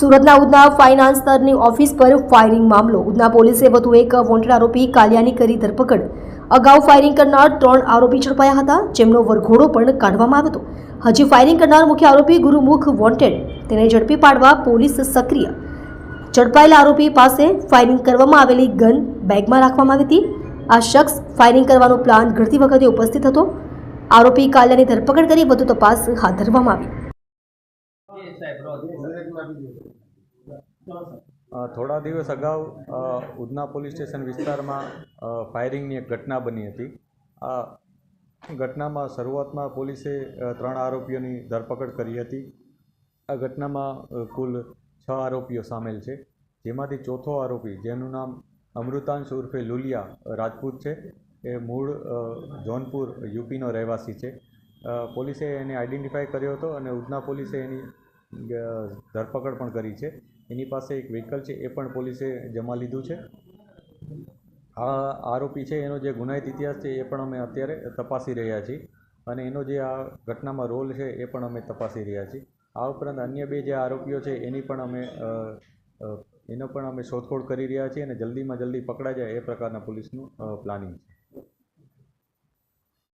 સુરતના ઉધના ફાઇનાન્સરની ઓફિસ પર ફાયરિંગ મામલો. ઉધના પોલીસે વધુ એક વોન્ટેડ આરોપી કાલિયાની કરી ધરપકડ. અગાઉ ફાયરિંગ કરનાર ત્રણ આરોપી ઝડપાયા હતા, જેમનો વરઘોડો પણ કાઢવામાં આવ્યો હતો. હજી ફાયરિંગ કરનાર મુખ્ય આરોપી ગુરુમુખ વોન્ટેડ, તેને ઝડપી પાડવા પોલીસ સક્રિય. ઝડપાયેલા આરોપી પાસે ફાયરિંગ કરવામાં આવેલી ગન બેગમાં રાખવામાં આવી હતી. આ શખ્સ ફાયરિંગ કરવાનો પ્લાન ઘડતી વખતે ઉપસ્થિત હતો. આરોપી કાલિયાની ધરપકડ કરી વધુ તપાસ હાથ ધરવામાં આવી. થોડા દિવસ અગાઉ ઉધના પોલીસ સ્ટેશન વિસ્તારમાં ફાયરિંગની એક ઘટના બની હતી. આ ઘટનામાં શરૂઆતમાં પોલીસે ત્રણ આરોપીઓની ધરપકડ કરી હતી. આ ઘટનામાં કુલ છ આરોપીઓ સામેલ છે. જેમાંથી ચોથો આરોપી જેનું નામ અમૃતાંશ ઉર્ફે લુલિયા રાજપૂત છે. એ મૂળ જોનપુર યુપીનો રહેવાસી છે. પોલીસે એને આઈડેન્ટિફાય કર્યો હતો અને ઉધના પોલીસે એની ધરપકડ પણ કરી છે. એની પાસે એક વ્હીકલ છે, એ પણ પોલીસે જમા લીધું છે. આ આરોપી છે, એનો જે ગુનાહિત ઇતિહાસ છે, એ પણ અમે અત્યારે તપાસી રહ્યા છીએ. અને એનો જે આ ઘટનામાં રોલ છે, એ પણ અમે તપાસી રહ્યા છીએ. આ ઉપરાંત અન્ય બે જે આરોપીઓ છે, એની પણ અમે એનો પણ અમે શોધખોળ કરી રહ્યા છીએ અને જલ્દીમાં જલ્દી પકડાઈ જાય એ પ્રકારના પોલીસનું પ્લાનિંગ છે.